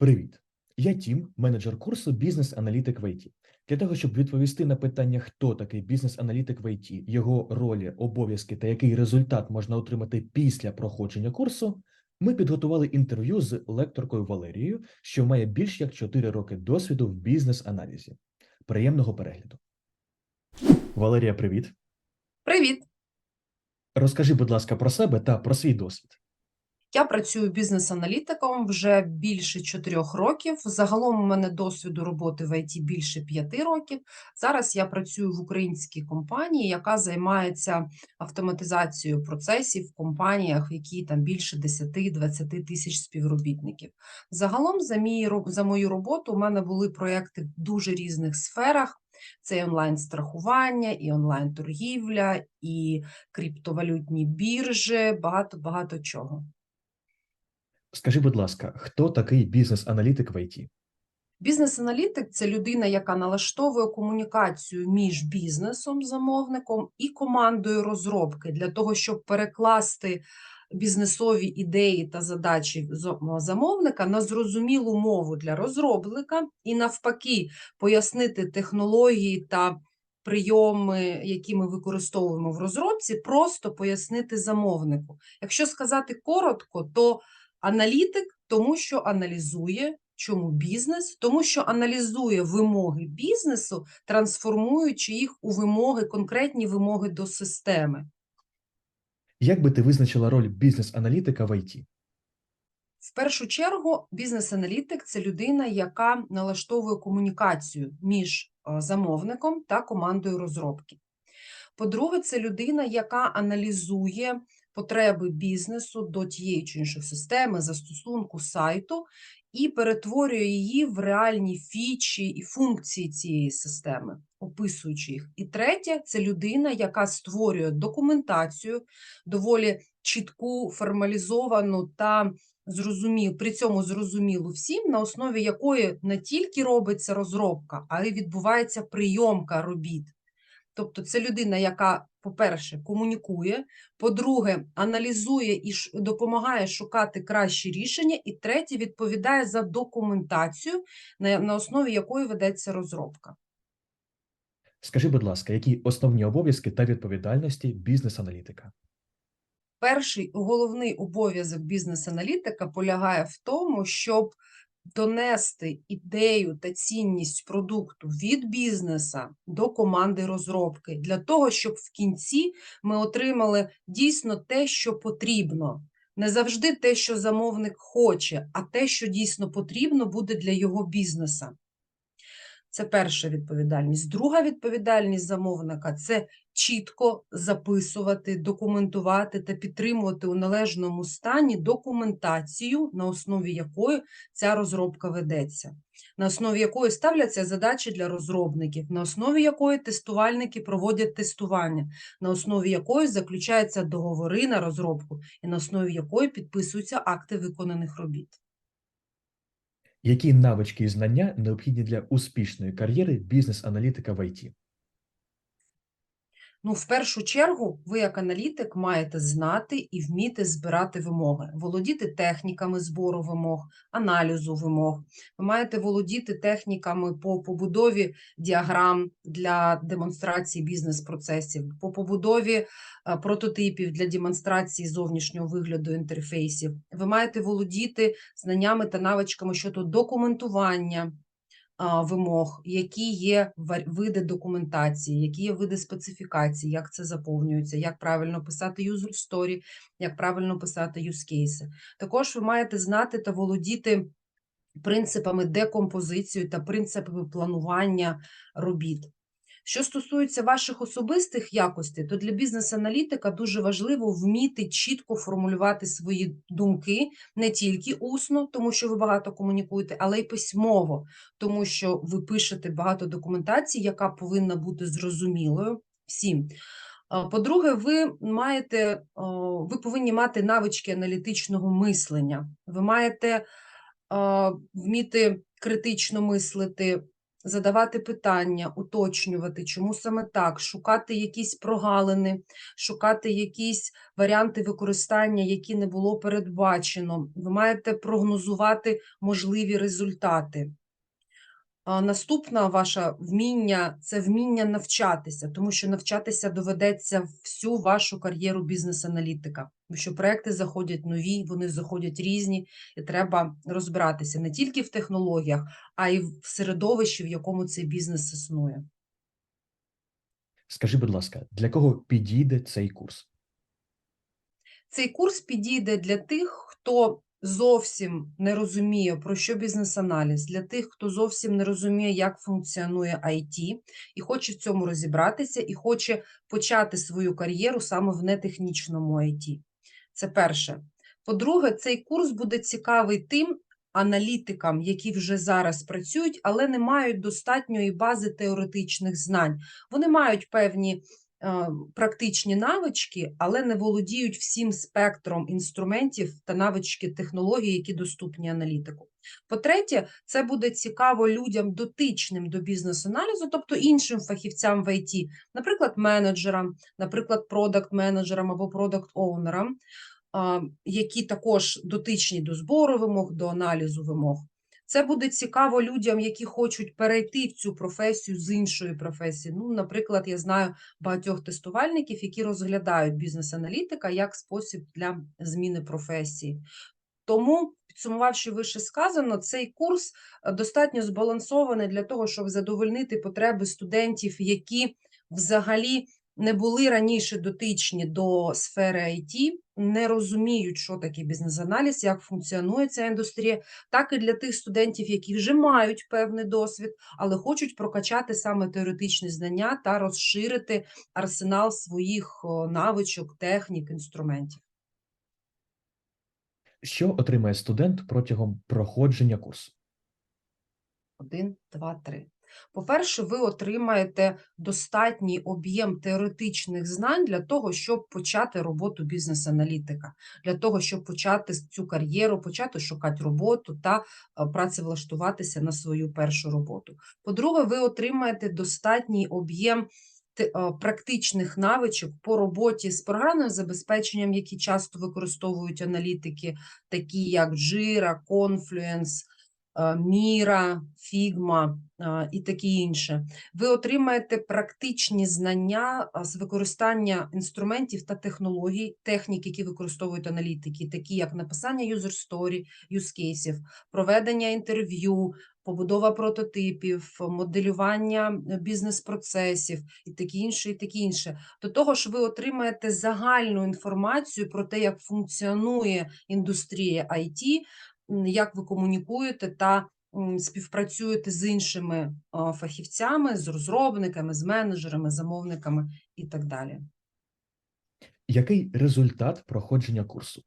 Привіт! Я Тім, менеджер курсу Бізнес-аналітик в ІТ. Для того, щоб відповісти на питання, хто такий бізнес-аналітик в ІТ, його ролі, обов'язки та який результат можна отримати після проходження курсу, ми підготували інтерв'ю з лекторкою Валерією, що має більш як 4 роки досвіду в бізнес-аналізі. Приємного перегляду. Валерія, привіт. Привіт! Розкажи, будь ласка, про себе та про свій досвід. Я працюю бізнес-аналітиком вже більше чотирьох років. Загалом у мене досвіду роботи в ІТ більше п'яти років. Зараз я працюю в українській компанії, яка займається автоматизацією процесів в компаніях, в які там більше 10-20 тисяч співробітників. Загалом за мій за мою роботу у мене були проекти в дуже різних сферах. Це і онлайн-страхування, і онлайн-торгівля, і криптовалютні біржі, багато багато чого. Скажи, будь ласка, хто такий бізнес-аналітик в ІТ? Бізнес-аналітик це людина, яка налаштовує комунікацію між бізнесом, замовником і командою розробки для того, щоб перекласти бізнесові ідеї та задачі замовника на зрозумілу мову для розробника і навпаки пояснити технології та прийоми, які ми використовуємо в розробці, просто пояснити замовнику. Якщо сказати коротко, то аналітик тому, що аналізує Чому бізнес? Тому що аналізує вимоги бізнесу, трансформуючи їх у вимоги, конкретні вимоги до системи. Як би ти визначила роль бізнес-аналітика в ІТ? В першу чергу, бізнес-аналітик це людина, яка налаштовує комунікацію між е, замовником та командою розробки. По-друге, це людина, яка аналізує потреби бізнесу до тієї чи іншої системи, застосунку, сайту і перетворює її в реальні фічі і функції цієї системи, описуючи їх. І третє це людина, яка створює документацію, доволі чітку, формалізовану та зрозумів, при цьому зрозумілу всім, на основі якої не тільки робиться розробка, а й відбувається прийомка робіт. Тобто це людина, яка, по-перше, комунікує, по-друге, аналізує і допомагає шукати кращі рішення, і третє, відповідає за документацію, на, основі якої ведеться розробка. Скажи, будь ласка, які основні обов'язки та відповідальності бізнес-аналітика? Перший головний обов'язок бізнес-аналітика полягає в тому, щоб донести ідею та цінність продукту від бізнеса до команди розробки, для того, щоб в кінці ми отримали дійсно те, що потрібно. Не завжди те, що замовник хоче, а те, що дійсно потрібно буде для його бізнеса. Це перша відповідальність. Друга відповідальність замовника це чітко записувати, документувати та підтримувати у належному стані документацію, на основі якої ця розробка ведеться, на основі якої ставляться задачі для розробників, на основі якої тестувальники проводять тестування, на основі якої заключаються договори на розробку і на основі якої підписуються акти виконаних робіт. Які навички і знання необхідні для успішної кар'єри бізнес-аналітика в ІТ? Ну, в першу чергу, ви як аналітик маєте знати і вміти збирати вимоги, володіти техніками збору вимог, аналізу вимог. Ви маєте володіти техніками по побудові діаграм для демонстрації бізнес-процесів, по побудові е, прототипів для демонстрації зовнішнього вигляду інтерфейсів. Ви маєте володіти знаннями та навичками щодо документування вимог, які є види документації, які є види специфікації, як це заповнюється, як правильно писати user story, як правильно писати use cases. Також ви маєте знати та володіти принципами декомпозиції та принципами планування робіт. Що стосується ваших особистих якостей, то для бізнес-аналітика дуже важливо вміти чітко формулювати свої думки не тільки усно, тому що ви багато комунікуєте, але й письмово, тому що ви пишете багато документації, яка повинна бути зрозумілою всім. По-друге, ви маєте, ви повинні мати навички аналітичного мислення. Ви маєте вміти критично мислити, задавати питання, уточнювати, чому саме так, шукати якісь прогалини, шукати якісь варіанти використання, які не було передбачено. Ви маєте прогнозувати можливі результати. А Наступна ваша вміння це вміння навчатися, тому що навчатися доведеться всю вашу кар'єру бізнес-аналітика. Тому що проекти заходять нові, вони заходять різні, і треба розбиратися не тільки в технологіях, а й в середовищі, в якому цей бізнес існує. Скажи, будь ласка, для кого підійде цей курс? Цей курс підійде для тих, хто зовсім не розуміє, про що бізнес-аналіз, для тих, хто зовсім не розуміє, як функціонує IT, і хоче в цьому розібратися, і хоче почати свою кар'єру саме в нетехнічному IT. Це перше. По-друге, цей курс буде цікавий тим аналітикам, які вже зараз працюють, але не мають достатньої бази теоретичних знань. Вони мають певні практичні навички, але не володіють всім спектром інструментів та навички технологій, які доступні аналітику. По-третє, це буде цікаво людям дотичним до бізнес-аналізу, тобто іншим фахівцям в IT, наприклад, менеджерам, наприклад, продакт-менеджерам або продакт-оунерам, які також дотичні до збору вимог, до аналізу вимог. Це буде цікаво людям, які хочуть перейти в цю професію з іншої професії. Ну, наприклад, я знаю багатьох тестувальників, які розглядають бізнес-аналітика як спосіб для зміни професії. Тому, підсумувавши вище сказано, цей курс е, достатньо збалансований для того, щоб задовольнити потреби студентів, які взагалі не були раніше дотичні до сфери IT, не розуміють, що таке бізнес-аналіз, як функціонує ця індустрія, так і для тих студентів, які вже мають певний досвід, але хочуть прокачати саме теоретичні знання та розширити арсенал своїх навичок, технік, інструментів. Що отримає студент протягом проходження курсу? Один, два, три. По-перше, ви отримаєте достатній об'єм теоретичних знань для того, щоб почати роботу бізнес-аналітика, для того, щоб почати цю кар'єру, почати шукати роботу та е, працевлаштуватися на свою першу роботу. По-друге, ви отримаєте достатній об'єм е, практичних навичок по роботі з програмним забезпеченням, які часто використовують аналітики, такі як Jira, Confluence, е, Mira, Figma е, і таке інше. Ви отримаєте практичні знання з використання інструментів та технологій, технік, які використовують аналітики, такі як написання story, use проведення інтерв'ю, побудова прототипів, моделювання е, бізнес-процесів і таке інше, і таке інше. До того ж, ви отримаєте загальну інформацію про те, як функціонує індустрія IT, як ви комунікуєте та співпрацюєте з іншими фахівцями, з розробниками, з менеджерами, замовниками і так далі. Який результат проходження курсу?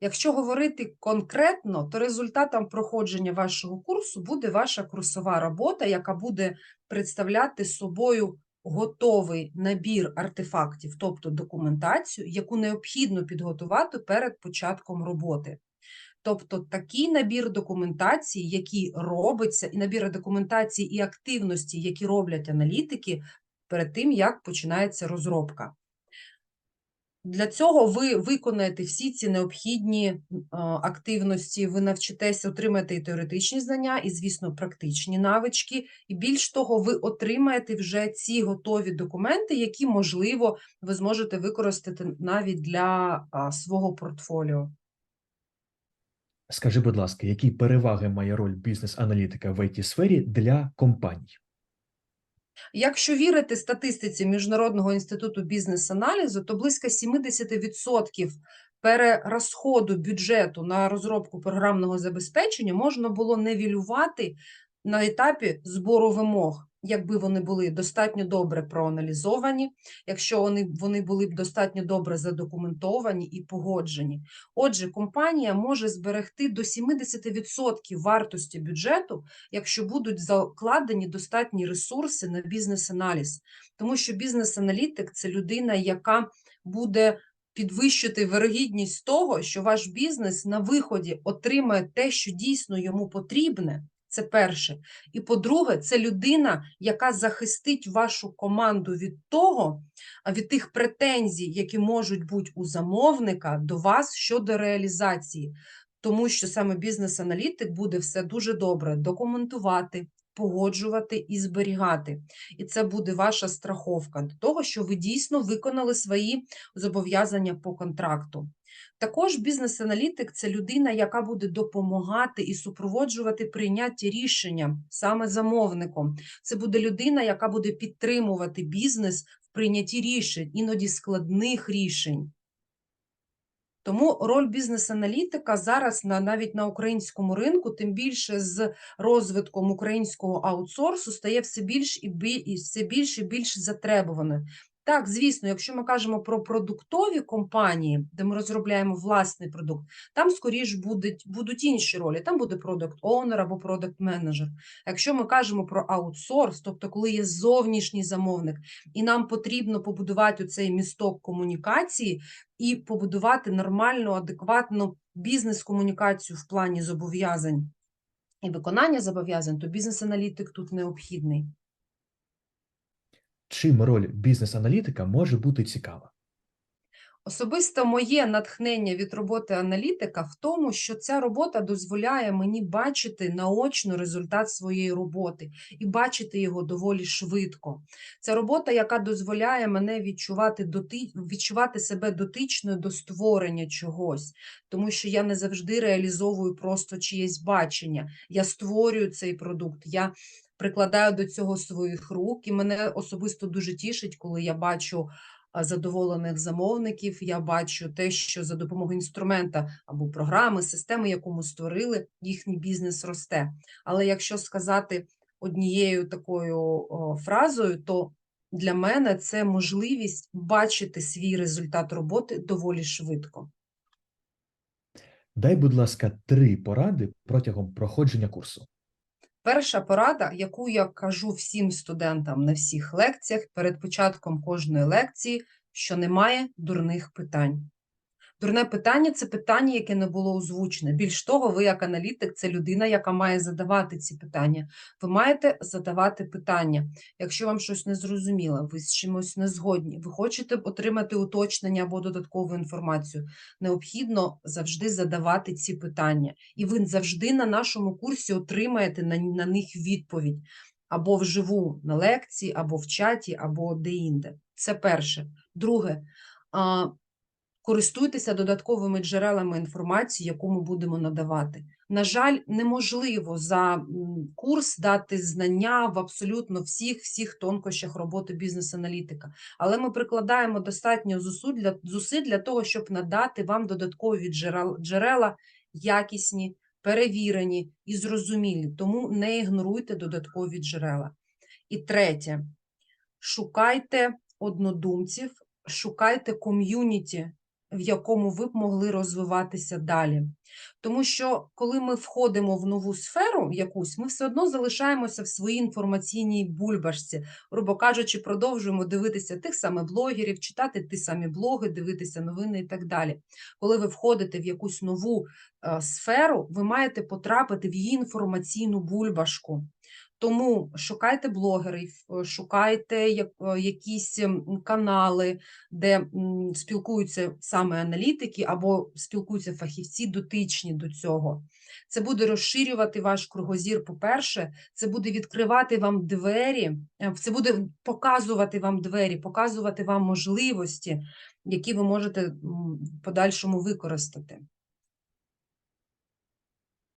Якщо говорити конкретно, то результатом проходження вашого курсу буде ваша курсова робота, яка буде представляти собою готовий набір артефактів, тобто документацію, яку необхідно підготувати перед початком роботи. Тобто такий набір документації, який робиться, і набір документації і активності, які роблять аналітики перед тим, як починається розробка. Для цього ви виконаєте всі ці необхідні м, активності, ви навчитеся, отримаєте і теоретичні знання, і, звісно, практичні навички. І більш того, ви отримаєте вже ці готові документи, які, можливо, ви зможете використати навіть для свого портфоліо. Скажи, будь ласка, які переваги має роль бізнес-аналітика в it сфері для компаній? Якщо вірити статистиці Міжнародного інституту бізнес-аналізу, то близько 70% перерозходу бюджету на розробку програмного забезпечення можна було нивелювати на етапі збору вимог, якби вони були достатньо добре проаналізовані, якщо вони, вони були б достатньо добре задокументовані і погоджені. Отже, компанія може зберегти до 70% вартості бюджету, якщо будуть закладені достатні ресурси на бізнес-аналіз. Тому що бізнес-аналітик це людина, яка буде підвищити вирогідність того, що ваш бізнес на виході отримає те, що дійсно йому потрібне. Це перше. І по-друге, це людина, яка захистить вашу команду від того, від тих претензій, які можуть бути у замовника до вас щодо реалізації. Тому що саме бізнес-аналітик буде все дуже добре документувати, погоджувати і зберігати. І це буде ваша страховка до того, що ви дійсно виконали свої зобов'язання по контракту. Також бізнес-аналітик це людина, яка буде допомагати і супроводжувати прийняття рішення саме замовником. Це буде людина, яка буде підтримувати бізнес в прийнятті рішень, іноді складних рішень. Тому роль бізнес-аналітика зараз на навіть на українському ринку, тим більше з розвитком українського аутсорсу, стає все більш і бі- і все більш і більш затребуваною. Так, звісно, якщо ми кажемо про продуктові компанії, де ми розробляємо власний продукт, там скоріш будуть, будуть інші ролі. Там буде продукт оунер або продукт менеджер. Якщо ми кажемо про аутсорс, тобто коли є зовнішній замовник, і нам потрібно побудувати цей місток комунікації і побудувати нормальну, адекватну бізнес-комунікацію в плані зобов'язань і виконання зобов'язань, то бізнес-аналітик тут необхідний. Чим роль бізнес-аналітика може бути цікава? Особисто моє натхнення від роботи аналітика в тому, що ця робота дозволяє мені бачити наочно результат своєї роботи і бачити його доволі швидко. Це робота, яка дозволяє мене відчувати доти... відчувати себе дотичною до створення чогось, тому що я не завжди реалізовую просто чиєсь бачення. Я створюю цей продукт. Я прикладаю до цього своїх рук, і мене особисто дуже тішить, коли я бачу задоволених замовників. Я бачу те, що за допомогою інструмента або програми, системи, яку ми створили, їхній бізнес росте. Але якщо сказати однією такою фразою, то для мене це можливість бачити свій результат роботи доволі швидко. Дай, будь ласка, три поради протягом проходження курсу. Перша порада, яку я кажу всім студентам на всіх лекціях перед початком кожної лекції, що немає дурних питань. Дурне питання це питання, яке не було озвучене. Більш того, ви, як аналітик, це людина, яка має задавати ці питання. Ви маєте задавати питання. Якщо вам щось не зрозуміло, ви з чимось не згодні, ви хочете отримати уточнення або додаткову інформацію, необхідно завжди задавати ці питання. І ви завжди на нашому курсі отримаєте на, на них відповідь або вживу на лекції, або в чаті, або де-інде. Це перше. Друге, користуйтеся додатковими джерелами інформації, яку ми будемо надавати. На жаль, неможливо за курс дати знання в абсолютно всіх всіх тонкощах роботи бізнес-аналітика, але ми прикладаємо достатньо зусиль для, зусиль для того, щоб надати вам додаткові джерел- джерела, якісні, перевірені і зрозумілі. Тому не ігноруйте додаткові джерела. І третє, шукайте однодумців, шукайте ком'юніті, в якому ви б могли розвиватися далі. Тому що коли ми входимо в нову сферу якусь, ми все одно залишаємося в своїй інформаційній бульбашці, грубо кажучи, продовжуємо дивитися тих самих блогерів, читати ті самі блоги, дивитися новини і так далі. Коли ви входите в якусь нову е, сферу, ви маєте потрапити в її інформаційну бульбашку. Тому шукайте блогерів, шукайте е, якісь канали, де спілкуються саме аналітики або спілкуються фахівці дотичні до цього. Це буде розширювати ваш кругозір. По-перше, це буде відкривати вам двері, е, це буде показувати вам двері, показувати вам можливості, які ви можете в подальшому використати.